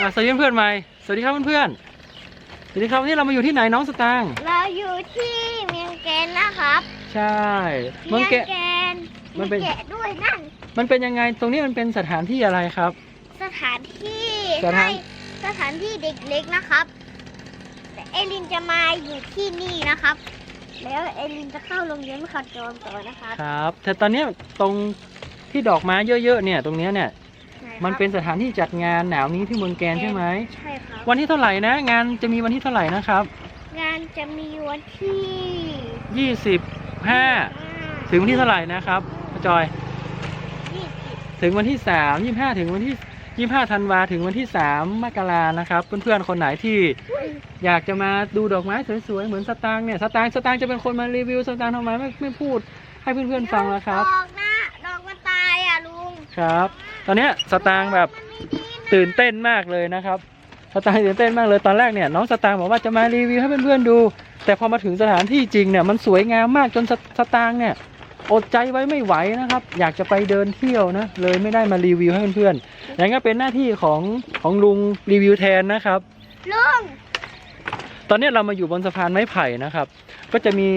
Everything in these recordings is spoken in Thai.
อะสวัสดีเพื่อนๆใหม่ สวัสดีครับเพื่อนๆ สวัสดีครับวันนี้เรามาอยู่ที่ไหนน้องสตางค์ เราอยู่ที่เมียงแกนนะครับใช่ เมืองแกะเมียงแกนมันเป็น แกะด้วยนั่น มันเป็นยังไง ตรงนี้มันเป็นสถานที่อะไรครับ สถานที่สถาน ให้สถานที่เด็กเล็กนะครับแต่เอลินจะมาอยู่ที่นี่นะครับ แล้วเอลินจะเข้าโรงเรียนขจรต่อนะครับ ครับ แต่ตอนเนี้ยตรงที่ดอกไม้เยอะๆ เนี่ย ตรงเนี้ยเนี่ยใช่ครับ มันเป็นสถานที่จัดงานหนาวนี้ที่เมืองแกนใช่ไหม ใช่ครับ วันที่เท่าไหร่นะ งานจะมีวันที่เท่าไหร่นะครับ งานจะมีวันที่25ถึงวันที่เท่าไหร่นะครับป้าจอย ยี่สิบถึงวันที่3 25ถึงวันที่25ธันวาถึงวันที่3มกรานะครับ เพื่อนๆคนไหนที่อยากจะมาดูดอกไม้สวยๆเหมือนสตางค์เนี่ยสตางค์สตางค์จะเป็นคนมารีวิวสตางค์ทำไมไม่ไม่พูดให้เพื่อนๆฟังแล้วครับ ดอกนะดอกมันตายอะลุงครับ ตอนเนี้ยสตางค์แบบมันไม่ดีนะตื่นเต้นมากเลยนะครับสตางค์ตื่นเต้นมากเลยตอนแรกเนี่ยน้องสตางค์บอกว่าจะมารีวิวให้เพื่อนๆดู แต่พอมาถึงสถานที่จริงเนี่ยมันสวยงามมากจนสสตางค์เนี่ยอดใจไว้ไม่ไหวนะครับ อยากจะไปเดินเที่ยวนะเลยไม่ได้มารีวิวให้เพื่อนๆอย่างก็เป็นหน้าที่ของของลุงรีวิวแทนนะครับลุงตอนนี้เรามาอยู่บนสะพานไม้ไผ่นะครับ ก็จะมี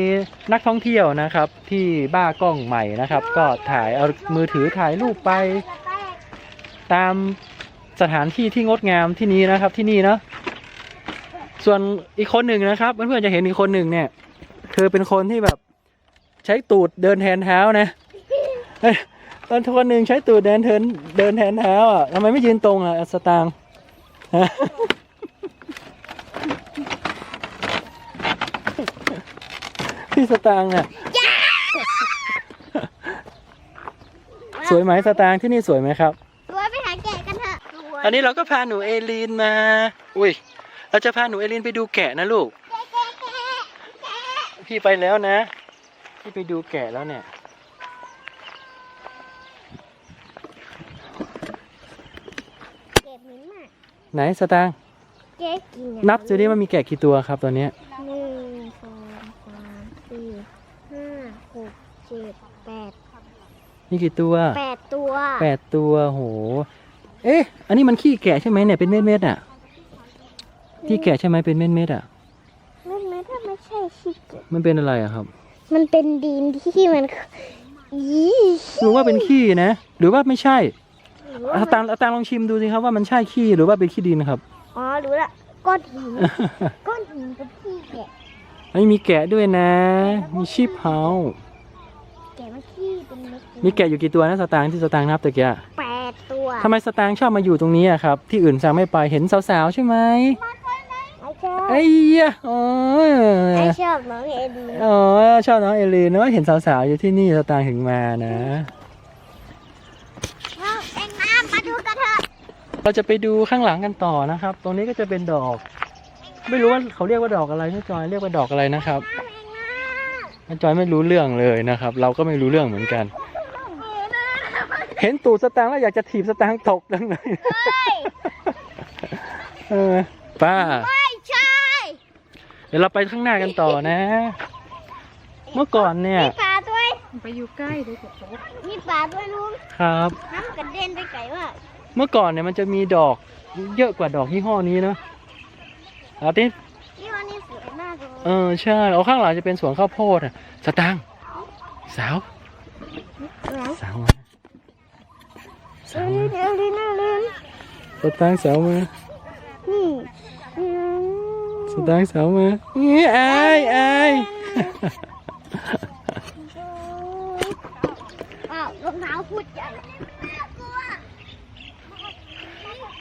นักท่องเที่ยวนะครับ ที่บ้ากล้องใหม่นะครับ ก็ถ่ายเอามือถือถ่ายรูปไป ตามสถานที่ที่งดงามที่นี้นะครับที่นี่เนาะส่วนอีกคนหนึ่งนะครับ เพื่อนๆจะเห็นอีกคนหนึ่งเนี่ย เธอเป็นคนที่แบบใช้ตูดเดินแทนเท้านะเอ้ยตอนคนหนึ่งใช้ตูดเดินเทินเดินแทนเท้าอะทำไมไม่ยืนตรงอะสตางค์ฮะพี่สตางค์เนี่ยสวยไหมสตางค์ที่นี่สวยไหมครับ อะอันนี้เราก็พาหนูเอลีนมา อุ้ย เราจะพาหนูเอลีนไปดูแกะนะลูก พี่ไปแล้วนะ พี่ไปดูแกะแล้วเนี่ย เก็บมิ้นมากไหนสตางค์เจ๊กินนับสิว่ามีแกะกี่ตัวครับตอนเนี้ยหนึ่งสองสามสี่ห้าหกเจ็ดแปดมีกี่ตัวแปดตัวแปดตัวโห เอ๊ะ อันนี้มันขี้แกะใช่ไหมเนี่ยเป็นเม็ดเม็ดๆอะที่แกะใช่ไหมเป็นเม็ดเม็ดๆอะ ไม่ไม่ถ้าไม่ใช่ชิเกะมันเป็นอะไรอะครับ มันเป็นดินที่มันยี่หรือว่าเป็นขี้นะ หรือว่าไม่ใช่หรือว่าอามันตางอาตางลองชิมดูสิครับว่ามันใช่ขี้หรือว่าเป็นขี้ดินครับ อ๋อรู้ละก้อนหินก้อนหินเป็นที่แกะอันนี้มีแกะด้วยนะ มีชิปเฮาแกะมันขี้เป็นเม็ดมีแกะอยู่กี่ตัวนะสตางค์ที่สตางค์นับตะเกียแปดตัว ทำไมสตางค์ชอบมาอยู่ตรงนี้อะครับ ที่อื่นสางไม่ไปเห็นสาวๆใช่ไหมไอ้ชอบไอ้ยะอ๋อไอ้ชอบน้องเอดีอ๋อชอบน้องเอลีนนะว่าเห็นสาวๆอยู่ที่นี่สตางค์ถึงมานะเอาเอ็งน้ำมาดูกันเถอะเราจะไปดูข้างหลังกันต่อนะครับ ตรงนี้ก็จะเป็นดอก ไม่รู้ว่าเขาเรียกว่าดอกอะไรพี่จอยเรียกว่าดอกอะไรนะครับเอ็งน้ำพี่จอยไม่รู้เรื่องเลยนะครับ เราก็ไม่รู้เรื่องเหมือนกัน เห็นตูดสตางค์แล้วอยากจะถีบสตางค์ตกดังเลยเฮ้ยเออป้า ไม่ใช่ เดี๋ยวเราไปข้างหน้ากันต่อนะ เมื่อก่อนเนี่ย มีปลาด้วย ไปอยู่ใกล้เลยกับโต๊ะมีปลาด้วยลุงครับ น้ำกระเด็นไปไกลว่ากเมื่อก่อนเนี่ยมันจะมีดอกเยอะกว่าดอกยี่ห้อนี้เนอะเอาติที่วันนี้สวยมากเลยเออใช่เอาข้างหลังจะเป็นสวนข้าวโพดอะสตางค์สาวแล้วสาวมา สาวเดี๋ยวมาเดี๋ยวเดี๋ยวเดี๋ยวสตางค์สาวมานี่อืมสตางค์สาวมานี่อายอายอ้าวรองเท้าพูดใหญ่น่ากลัว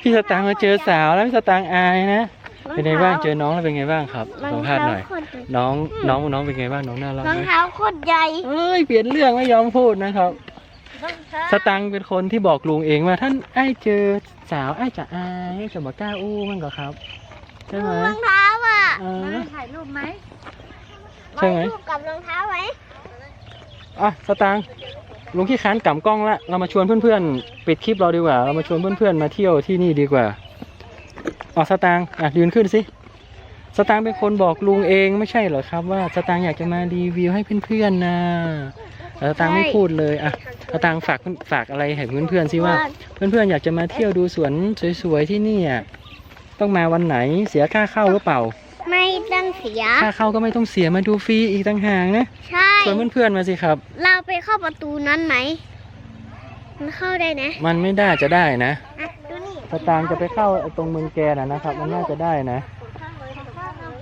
พี่สตางค์มาเจอสาวแล้วพี่สตางค์อายนะเป็นไงบ้างเจอน้องแล้วเป็นไงบ้างครับรอสังมภาษณ์หน่อยเท้าโคตรใหญ่น้องน้องน้องเป็นไงบ้างน้องน่ารักรองไหมเท้าโคตรใหญ่ เอ้ยเปลี่ยนเรื่องไม่ยอมพูดนะครับรองเท้า สตังค์เป็นคนที่บอกลุงเองว่าท่านไอ้เจอสาวไอ้จะอายจะบอกกล้าอู้มันก็ครับใช่ไหมรองเท้าอะเออมาถ่ายรูปไหมใช่ไหมว้ลูกกับรองเท้าไหมอะสตังค์ลุงขี้ค้านกำกล้องละเรามาชวนเพื่อนๆปิดคลิปเราดีกว่าเรามาชวนเพื่อนๆมาเที่ยวที่นี่ดีกว่าอ๋อสตังค์อะยืนขึ้นสิสตังค์เป็นคนบอกลุงเองไม่ใช่เหรอครับ ว่าสตังค์อยากจะมารีวิวให้เพื่อนๆนะ แต่สตังค์ไม่พูดเลยอะสตังค์ฝากฝากอะไรให้เพื่อนๆสิว่า เพื่อนๆอยากจะมาเที่ยวดูสวนสวยๆที่นี่อะต้องมาวันไหนเสียค่าเข้าหรือเปล่า ไม่ต้องเสีย ค่าเข้าก็ไม่ต้องเสียมาดูฟรีอีกต่างหากนะใช่ชวนเพื่อนๆมาสิครับ เราไปเข้าประตูนั้นไหมมันเข้าได้นะ มันไม่ได้จะได้นะอะดูนี่สตางค์จะไปเข้าตรงเมืองแกนนะนะครับ มันน่าจะได้นะ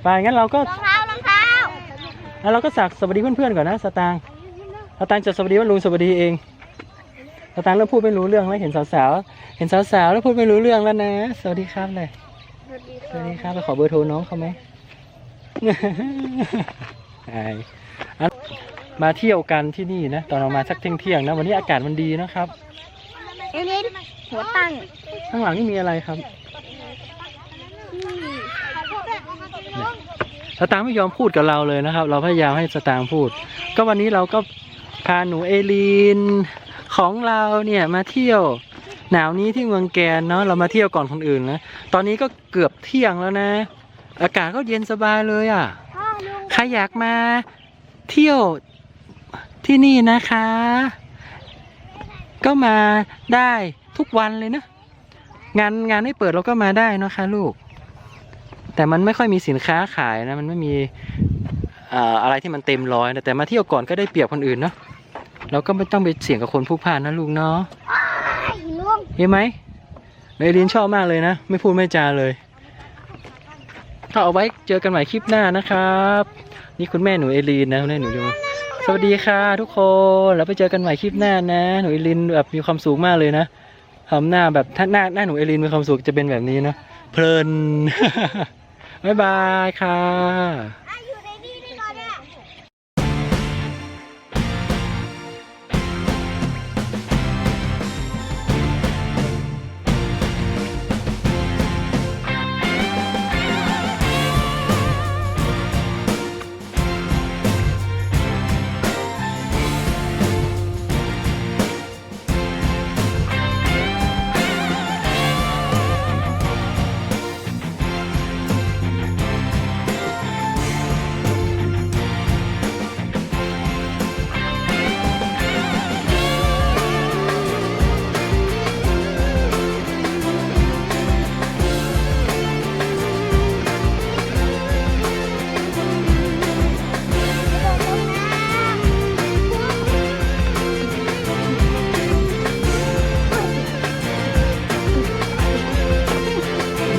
ไปงั้นเราก็รองเท้ารองเท้าแล้วเราก็สักสวัสดีเพื่อนๆก่อนนะสตางค์ส ตางค์จะสวัสดีว่าลุงสวัสดีเองสตางค์เริ่มพูดไม่รู้เรื่องแล้วเห็นสาวๆ เห็นสาวๆแล้วพูดไม่รู้เรื่องแล้วนะ สวัสดีครับเลย สวัสดีครับไปขอเบอร์โทรน้องเขาไหมไอ้อะมาเที่ยวกันที่นี่นะ ตอนเรามาสักเที่ยงๆนะ วันนี้อากาศมันดีนะครับเอลินหัวตั้ง ข้างหลังนี่มีอะไรครับสตางค์ไม่ยอมพูดกับเราเลยนะครับ เราพยายามให้สตางค์พูด ก็วันนี้เราก็ พาหนูเอลีนของเราเนี่ยมาเที่ยว หนาวนี้ที่เมืองแกนเนาะเรามาเที่ยวก่อนคนอื่นนะตอนนี้ก็เกือบเที่ยงแล้วนะ อากาศก็เย็นสบายเลยอะพ่อลุงใครอยากมาเที่ยวที่นี่นะคะ ก็มาได้ทุกวันเลยนะ งานงานไม่เปิดเราก็มาได้นะคะลูก แต่มันไม่ค่อยมีสินค้าขายนะ มันไม่มีเอ่ออะไรที่มันเต็มร้อยนะแต่มาเที่ยวก่อนก็ได้เปรียบคนอื่นเนาะ เราก็ไม่ต้องไปเสี่ยงกับคนผู้พานนะลูกเนาะไอ้ลุงเห็นไหมเอลินชอบมากเลยนะ ไม่พูดไม่จาเลยก็เอาไว้เจอกันใหม่คลิปหน้านะครับ นี่คุณแม่หนูเอลีนนะคุณแม่หนูดูสวัสดีค่ะทุกคนแล้วไปเจอกันใหม่คลิปหน้านะ หนูเอลินแบบมีความสุขมากเลยนะทำหน้าแบบถ้าหน้าหน้าหนูเอลินมีความสุขจะเป็นแบบนี้นะเพลิน บ๊ายบายค่ะ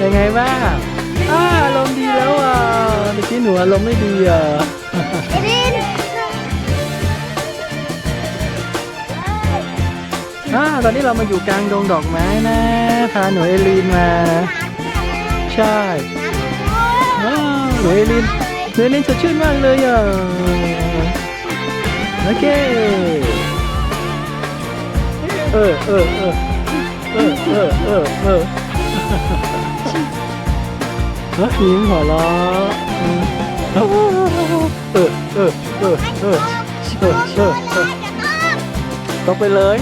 ยังไงบ้างอ่าอารมณ์ดีแล้วอะเมื่อกี้หนูอารมณ์ไม่ดีอะเอลินอ่าตอนนี้เรามาอยู่กลางดงดอกไม้นะพาหนูเอลีนมานะใช่อ้าวหนูเอลีนหนูเอลีนสดชื่นมากเลยอะโอเคเออเออเออเออเออเออ เออยิ้มหัวเราะอืมเออเออเออเออเออเออเออจะต้องต้องไปเลย